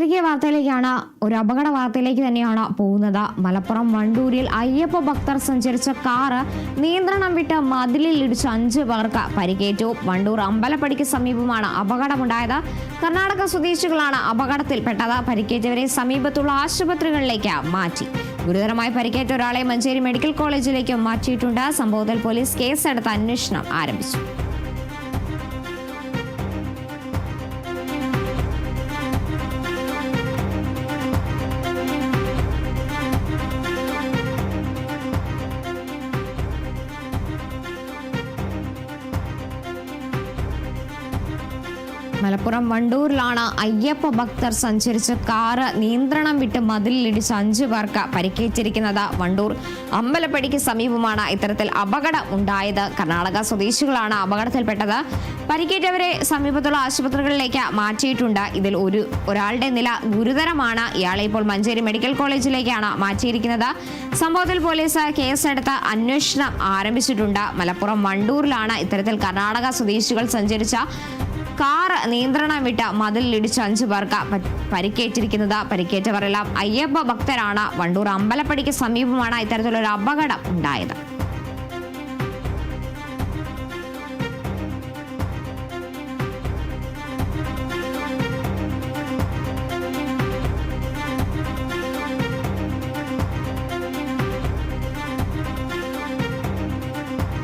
തിരികെ വാർത്തയിലേക്കാണ് ഒരു അപകട വാർത്തയിലേക്ക് തന്നെയാണ് പോകുന്നത്. മലപ്പുറം വണ്ടൂരിൽ അയ്യപ്പ ഭക്തർ സഞ്ചരിച്ച കാറ് നിയന്ത്രണം വിട്ട് മതിലിൽ ഇടിച്ച് അഞ്ച് പേർക്ക് പരിക്കേറ്റു. വണ്ടൂർ അമ്പലപ്പടിക്ക് സമീപമാണ് അപകടമുണ്ടായത്. കർണാടക സ്വദേശികളാണ് അപകടത്തിൽപ്പെട്ടത്. പരിക്കേറ്റവരെ സമീപത്തുള്ള ആശുപത്രികളിലേക്ക് മാറ്റി. ഗുരുതരമായി പരിക്കേറ്റ ഒരാളെ മഞ്ചേരി മെഡിക്കൽ കോളേജിലേക്ക് മാറ്റിയിട്ടുണ്ട്. സംഭവത്തിൽ പോലീസ് കേസെടുത്ത് അന്വേഷണം ആരംഭിച്ചു. മലപ്പുറം വണ്ടൂരിലാണ് അയ്യപ്പ ഭക്തർ സഞ്ചരിച്ച കാറ് നിയന്ത്രണം വിട്ട് മതിലിടിച്ച് അഞ്ചു പേർക്ക് പരിക്കേറ്റിരിക്കുന്നത്. വണ്ടൂർ അമ്പലപ്പടിക്ക് സമീപമാണ് ഇത്തരത്തിൽ അപകടം ഉണ്ടായത്. കർണാടക സ്വദേശികളാണ് അപകടത്തിൽപ്പെട്ടത്. പരിക്കേറ്റവരെ സമീപത്തുള്ള ആശുപത്രികളിലേക്ക് മാറ്റിയിട്ടുണ്ട്. ഇതിൽ ഒരു ഒരാളുടെ നില ഗുരുതരമാണ്. ഇയാളെ ഇപ്പോൾ മഞ്ചേരി മെഡിക്കൽ കോളേജിലേക്കാണ് മാറ്റിയിരിക്കുന്നത്. സംഭവത്തിൽ പോലീസ് കേസെടുത്ത് അന്വേഷണം ആരംഭിച്ചിട്ടുണ്ട്. മലപ്പുറം വണ്ടൂരിലാണ് ഇത്തരത്തിൽ കർണാടക സ്വദേശികൾ സഞ്ചരിച്ച കാർ നിയന്ത്രണം വിട്ട മതിലിടിച്ച് അഞ്ചു പേർക്ക് പരിക്കേറ്റിരിക്കുന്നത്. പരിക്കേറ്റവരെല്ലാം അയ്യപ്പ ഭക്തരാണ്. വണ്ടൂർ അമ്പലപ്പടിക്ക് സമീപമാണ് ഇത്തരത്തിലൊരു അപകടം ഉണ്ടായത്.